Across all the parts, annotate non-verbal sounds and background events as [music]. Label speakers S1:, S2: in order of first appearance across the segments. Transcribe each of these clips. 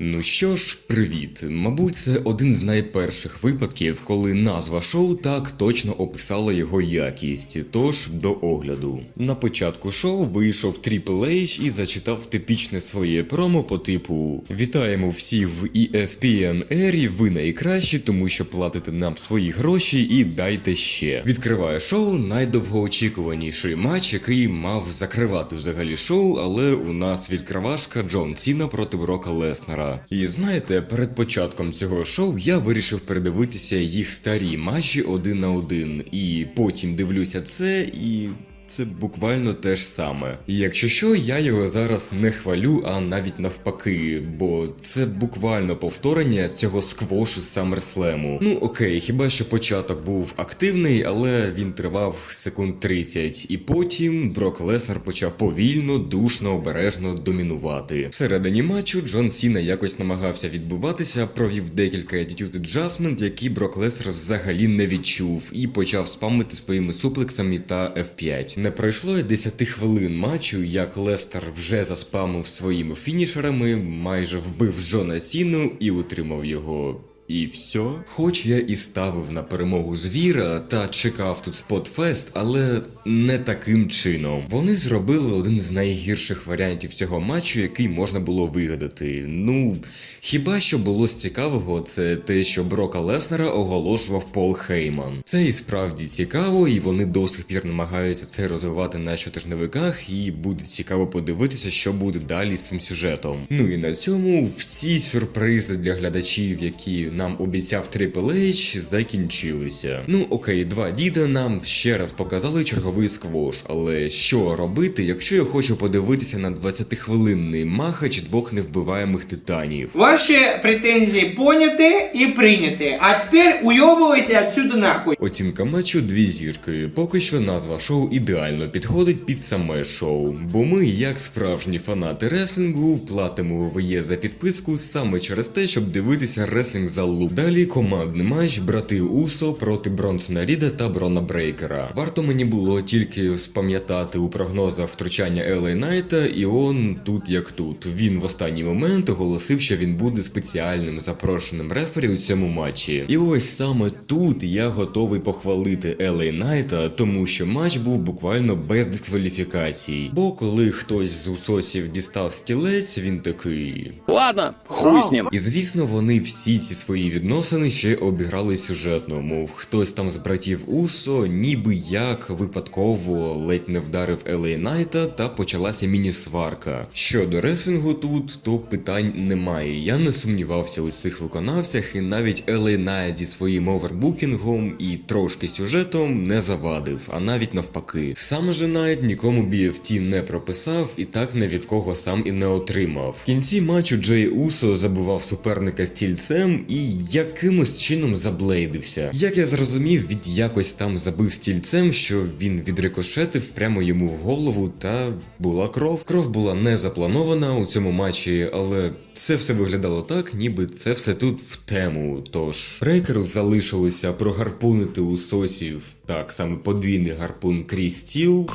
S1: Ну що ж, привіт. Мабуть, це один з найперших випадків, коли назва шоу так точно описала його якість. Тож до огляду. На початку шоу вийшов Triple H і зачитав типічне своє промо по типу Вітаємо всі в ESPN Ері, ви найкращі, тому що платите нам свої гроші і дайте ще. Відкриває шоу найдовгоочікуваніший матч, який мав закривати взагалі шоу, але у нас відкривашка Джон Сіна проти Брока Леснера. І знаєте, перед початком цього шоу я вирішив передивитися їх старі матчі один на один. І потім дивлюся це і. Це буквально те ж саме. І Якщо що, я його зараз не хвалю, а навіть навпаки, бо це буквально повторення цього сквошу Саммерслему. Ну окей, хіба що початок був активний, але він тривав секунд 30, і потім Брок Леснер почав повільно, душно, обережно домінувати. Всередині матчу Джон Сіна якось намагався відбуватися, провів декілька attitude adjustment, які Брок Леснер взагалі не відчув, і почав спамити своїми суплексами та F5. Не пройшло й 10 хвилин матчу, як Лестер вже заспамив своїми фінішерами, майже вбив Джона Сіну і утримав його. І все. Хоч я і ставив на перемогу звіра та чекав тут спотфест, але не таким чином. Вони зробили один з найгірших варіантів цього матчу, який можна було вигадати. Ну, хіба що було з цікавого, це те, що Брока Леснера оголошував Пол Хейман. Це і справді цікаво, і вони до сих пір намагаються це розвивати на щотижневиках, і буде цікаво подивитися, що буде далі з цим сюжетом. Ну і на цьому всі сюрпризи для глядачів, які нам обіцяв Triple H, закінчилися. Ну окей, два діда нам ще раз показали черговий сквош, але що робити, якщо я хочу подивитися на 20-хвилинний махач двох невбиваємих титанів?
S2: Ваши претензии поняты и приняты. А теперь уебывайте отсюда нахуй.
S1: Оцінка матчу дві зірки. Поки що назва шоу ідеально підходить під саме шоу. Бо ми, як справжні фанати реслінгу, платимо в ВЄ за підписку саме через те, щоб дивитися реслінг за луп. Далі командний матч брати Усо проти Бронсона Ріда та Брона Брейкера. Варто мені було тільки спам'ятати у прогнозах втручання Елей Найта, і он тут як тут. Він в останній момент оголосив, що він буде спеціальним запрошеним рефері у цьому матчі. І ось саме тут я готовий похвалити Елей Найта, тому що матч був буквально без дискваліфікацій. Бо коли хтось з усосів дістав стілець, він такий.
S3: Ладно, хуй с ним.
S1: І звісно, вони всі ці свої відносини ще обіграли сюжетно, мов хтось там з братів Усо, ніби як випадково ледь не вдарив Елей Найта та почалася міні-сварка. Щодо ресингу тут, то питань немає. Я не сумнівався у цих виконавцях, і навіть Елей Найт зі своїм овербукінгом і трошки сюжетом не завадив, а навіть навпаки. Сам же Найт нікому BFT не прописав і так не від кого сам і не отримав. В кінці матчу Джей Усо забував суперника стільцем і якимось чином заблейдився. Як я зрозумів, він якось там забив стільцем, що він відрикошетив прямо йому в голову, та була кров. Кров була не запланована у цьому матчі, але це все виглядало так, ніби це все тут в тему. Тож рейкеру залишилося прогарпунити у сосів так саме подвійний гарпун крізь стіл.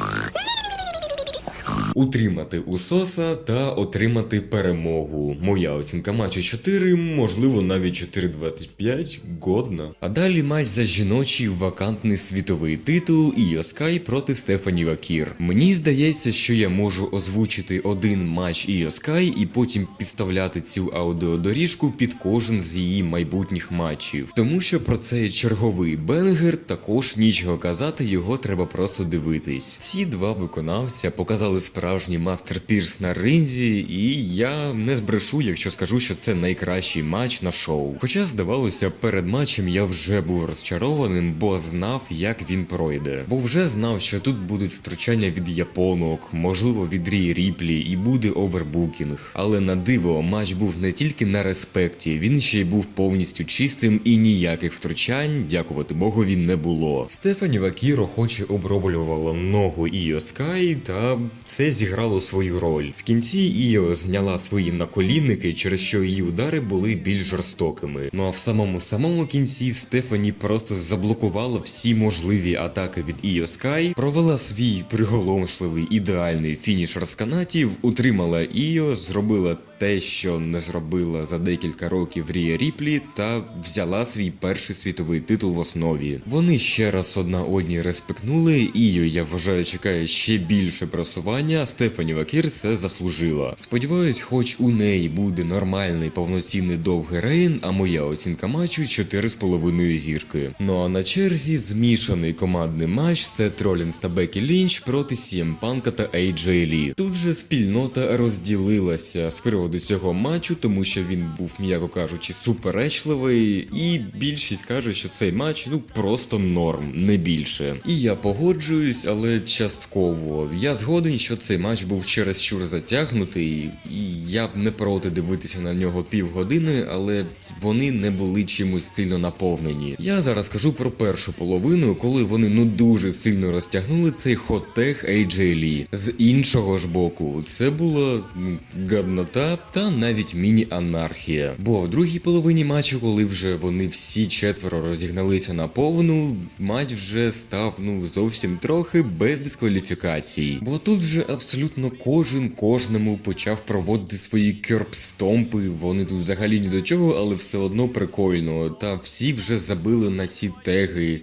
S1: Утримати усоса та отримати перемогу. Моя оцінка матчу 4, можливо навіть 4.25, годна. А далі матч за жіночий вакантний світовий титул Іо Скай проти Стефані Вакір. Мені здається, що я можу озвучити один матч Іо Скай і потім підставляти цю аудіодоріжку під кожен з її майбутніх матчів. Тому що про цей черговий бенгер також нічого казати, його треба просто дивитись. Ці два виконавця показали справжній мастерпірс на ринзі, і я не збрешу, якщо скажу, що це найкращий матч на шоу. Хоча, здавалося, перед матчем я вже був розчарованим, бо знав, як він пройде. Бо вже знав, що тут будуть втручання від японок, можливо, від Рі Ріплі, і буде овербукінг. Але на диво, матч був не тільки на респекті, він ще й був повністю чистим і ніяких втручань, дякувати Богові, не було. Стефані Вакіро хоч і оброблювала ногу Іо Скай, та це зіграло свою роль. В кінці Іо зняла свої наколінники, через що її удари були більш жорстокими. Ну а в самому самому кінці Стефані просто заблокувала всі можливі атаки від Іо Скай, провела свій приголомшливий ідеальний фініш розканатів, утримала Іо, зробила те, що не зробила за декілька років Рія Ріплі, та взяла свій перший світовий титул в основі. Вони ще раз одна одній респектнули, і я вважаю, чекає ще більше просування. Стефані Вакір це заслужила. Сподіваюсь, хоч у неї буде нормальний повноцінний довгий рейн, а моя оцінка матчу 4,5 зірки. Ну а на черзі змішаний командний матч це Тролінс та Бекі Лінч проти CM Панка та AJ Лі. Тут же спільнота розділилася з приводу цього матчу, тому що він був, м'яко кажучи, суперечливий, і більшість каже, що цей матч ну просто норм, не більше. І я погоджуюсь, але частково. Я згоден, що цей матч був чересчур затягнутий, і я б не проти дивитися на нього півгодини, але вони не були чимось сильно наповнені. Я зараз кажу про першу половину, коли вони ну дуже сильно розтягнули цей хотех AJ Lee. З іншого ж боку, це була ну, гаднота та навіть міні-анархія. Бо в другій половині матчу, коли вже вони всі четверо розігналися на повну, матч вже став ну зовсім трохи без дискваліфікацій. Бо тут же абсолютно кожен кожному почав проводити свої керпстомпи. Вони тут взагалі ні до чого, але все одно прикольно. Та всі вже забили на ці теги.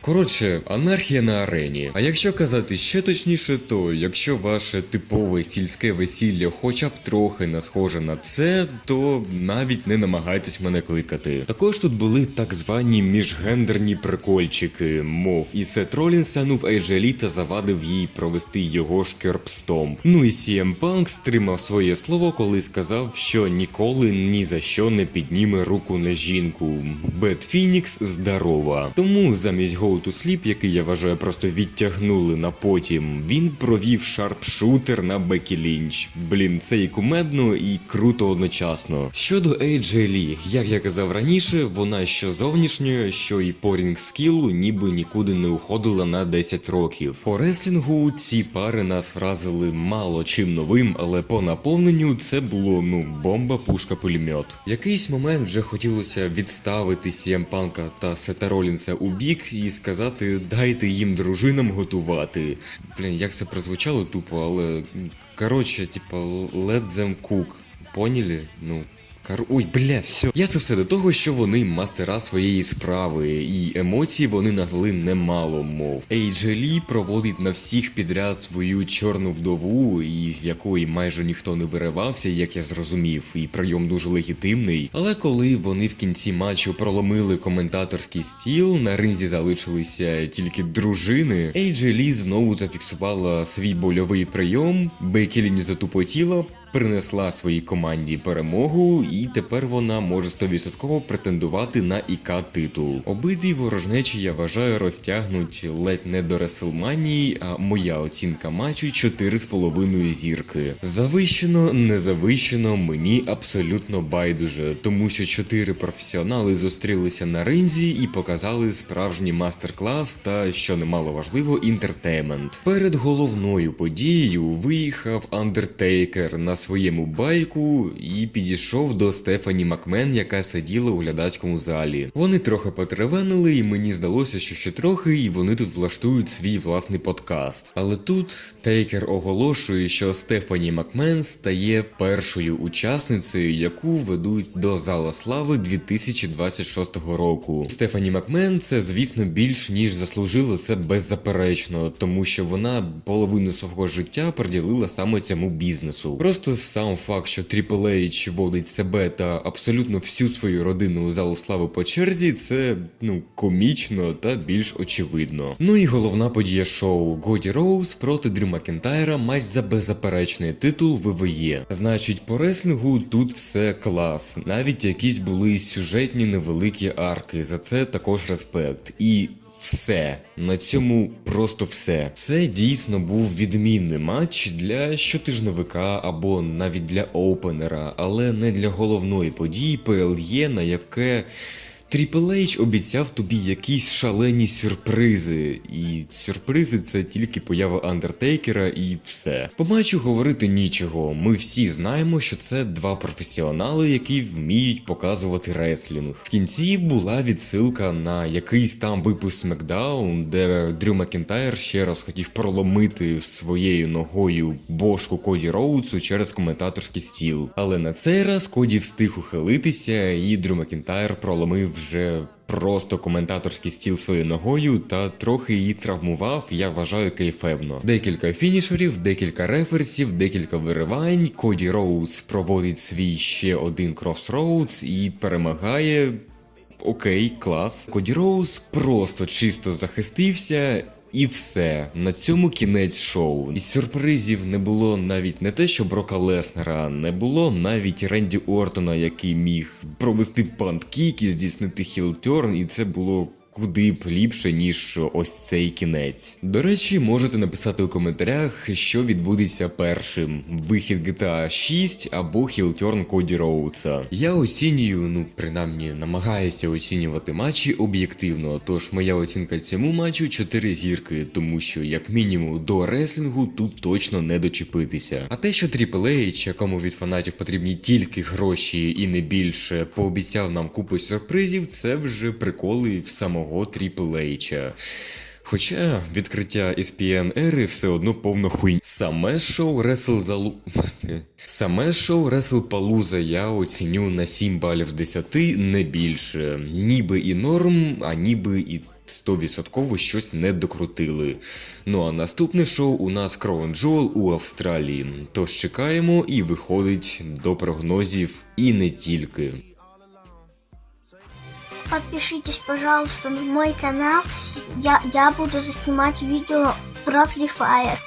S1: Коротше, анархія на арені. А якщо казати ще точніше, то якщо ваше типове сільське весілля хоча б трохи не схоже на це, то навіть не намагайтесь мене кликати. Також тут були так звані міжгендерні прикольчики, мов і Сет Ролінс сянув Ейджелі та завадив їй провести його ж керпстомп. Ну і CM Punk стримав своє слово, коли сказав, що ніколи ні за що не підніме руку на жінку. Бет Фінікс здорова. Тому замість Go to Sleep, який я вважаю просто відтягнули на потім, він провів шарпшутер на Бекі Лінч. Блін, це і кумедно, і круто одночасно. Щодо AJ Lee, як я казав раніше, вона що зовнішньої, що і по рінг скілу ніби нікуди не уходила на 10 років. По реслінгу ці пари нас вразили мало чим новим, але по наповненню це було ну бомба, пушка, пулемет. Якийсь момент вже хотілося відставити CM Панка та Сета Ролінса у бік і сказати дайте їм дружинам готувати. Блін, як це прозвучало тупо, але коротше, типа let them cook. Поняли? Ну. Кар... Ой, бля, все. Я це все до того, що вони мастера своєї справи, і емоцій вони нагли немало, мов. Ейджі Лі проводить на всіх підряд свою чорну вдову, і з якої майже ніхто не виривався, як я зрозумів, і прийом дуже легітимний. Але коли вони в кінці матчу проломили коментаторський стіл, на ринзі залишилися тільки дружини, Ейджі Лі знову зафіксувала свій больовий прийом, Бейкі Лінч затупотіла, принесла своїй команді перемогу, і тепер вона може 100% претендувати на ІК титул. Обидві ворожнечі я вважаю розтягнуть ледь не до Реселманії, а моя оцінка матчу 4,5 зірки. Завищено, не завищено, мені абсолютно байдуже, тому що чотири професіонали зустрілися на ринзі і показали справжній мастер-клас та, що немало важливо, інтертеймент. Перед головною подією виїхав Андертейкер на своєму байку і підійшов до Стефані Макмен, яка сиділа у глядацькому залі. Вони трохи потеревенили, і мені здалося, що ще трохи, і вони тут влаштують свій власний подкаст. Але тут Тейкер оголошує, що Стефані Макмен стає першою учасницею, яку ведуть до Зала Слави 2026 року. Стефані Макмен це, звісно, більш ніж заслужило це беззаперечно, тому що вона половину свого життя приділила саме цьому бізнесу. Просто сам факт, що Triple H водить себе та абсолютно всю свою родину у залу слави по черзі, це ну комічно та більш очевидно. Ну і головна подія шоу Годі Роуз проти Дрю Макентайра матч за беззаперечний титул ВВЄ. Значить, по реслінгу тут все клас. Навіть якісь були сюжетні невеликі арки. За це також респект. І все на цьому просто все. Це дійсно був відмінний матч для щотижневика або навіть для опенера, але не для головної події ПЛЄ, на яке. Triple H обіцяв тобі якісь шалені сюрпризи, і сюрпризи це тільки поява Андертейкера і все. По матчу говорити нічого. Ми всі знаємо, що це два професіонали, які вміють показувати реслінг. В кінці була відсилка на якийсь там випуск SmackDown, де Дрю Макінтайр ще раз хотів проломити своєю ногою бошку Коді Роудсу через коментаторський стіл. Але на цей раз Коді встиг ухилитися, і Дрю Макінтайр проломив вже просто коментаторський стіл своєю ногою та трохи її травмував, я вважаю кейфебно. Декілька фінішерів, декілька реферсів, декілька виривань. Коді Роуз проводить свій ще один кросроудс і перемагає. Окей, клас. Коді Роуз просто чисто захистився. І все, на цьому кінець шоу. І сюрпризів не було навіть не те, що Брока Леснера, не було навіть Ренді Ортона, який міг провести панкік і здійснити хілтерн, і це було куди б ліпше, ніж ось цей кінець. До речі, можете написати у коментарях, що відбудеться першим: вихід GTA 6 або хілтерн Коді Роудса. Я оцінюю, ну принаймні намагаюся оцінювати матчі об'єктивно. Тож моя оцінка цьому матчу 4 зірки, тому що як мінімум до реслінгу тут точно не дочепитися. А те, що Triple H, якому від фанатів потрібні тільки гроші і не більше, пообіцяв нам купу сюрпризів, це вже приколи в самого Triple H. Хоча відкриття ESPN ери все одно повно хуйня. Саме шоу Wrestle Залу... [laughs] Саме шоу Wrestle Палуза я оціню на 7 балів з 10, не більше. Ніби і норм, а ніби і 100% щось не докрутили. Ну а наступне шоу у нас Crown Jewel у Австралії. Тож чекаємо і виходить до прогнозів і не тільки.
S3: Подпишитесь, пожалуйста, на мой канал. Я, я буду заснимать видео про Free Fire.